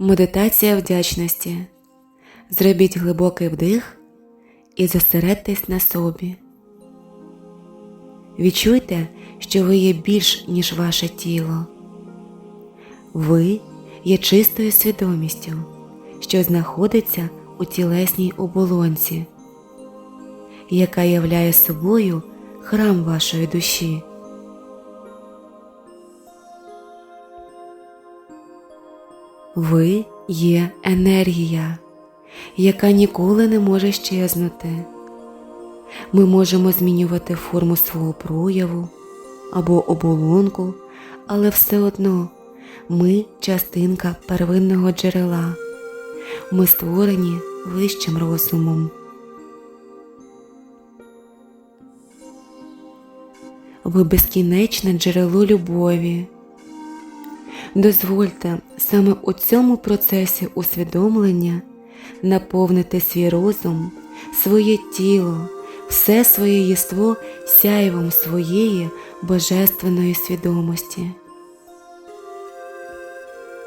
Медитація вдячності. Зробіть глибокий вдих і зосередьтесь на собі. Відчуйте, що ви є більш, ніж ваше тіло. Ви є чистою свідомістю, що знаходиться у тілесній оболонці, яка являє собою храм вашої душі. Ви є енергія, яка ніколи не може щезнути. Ми можемо змінювати форму свого прояву або оболонку, але все одно ми частинка первинного джерела. Ми створені вищим розумом. Ви безкінечне джерело любові. Дозвольте саме у цьому процесі усвідомлення наповнити свій розум, своє тіло, все своє єство сяйвом своєї божественної свідомості.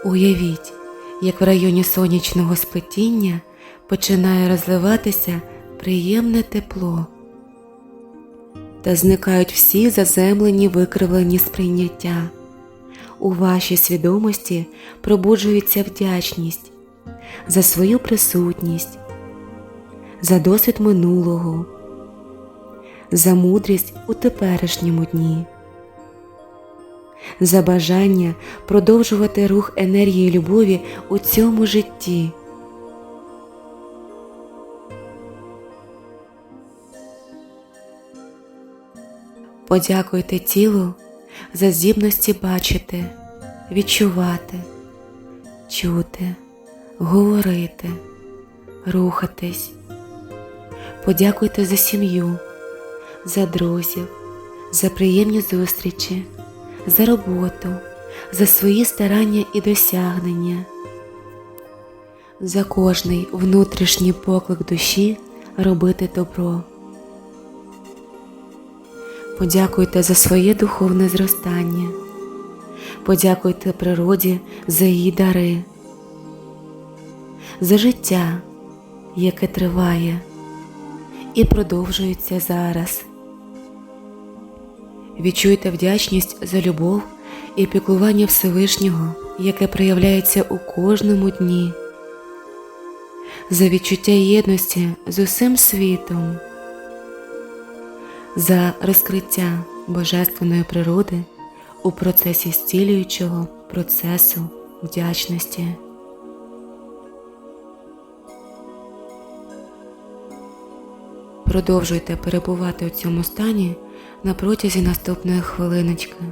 Уявіть, як в районі сонячного сплетіння починає розливатися приємне тепло та зникають всі заземлені викривлені сприйняття. У вашій свідомості пробуджується вдячність за свою присутність, за досвід минулого, за мудрість у теперішньому дні, за бажання продовжувати рух енергії любові у цьому житті. Подякуйте тілу за здібності бачити, відчувати, чути, говорити, рухатись. Подякуйте за сім'ю, за друзів, за приємні зустрічі, за роботу, за свої старання і досягнення, за кожний внутрішній поклик душі робити добро. Подякуйте за своє духовне зростання. Подякуйте природі за її дари, за життя, яке триває і продовжується зараз. Відчуйте вдячність за любов і піклування Всевишнього, яке проявляється у кожному дні, за відчуття єдності з усім світом за розкриття божественної природи у процесі зцілюючого процесу вдячності. Продовжуйте перебувати у цьому стані на протязі наступної хвилиночки.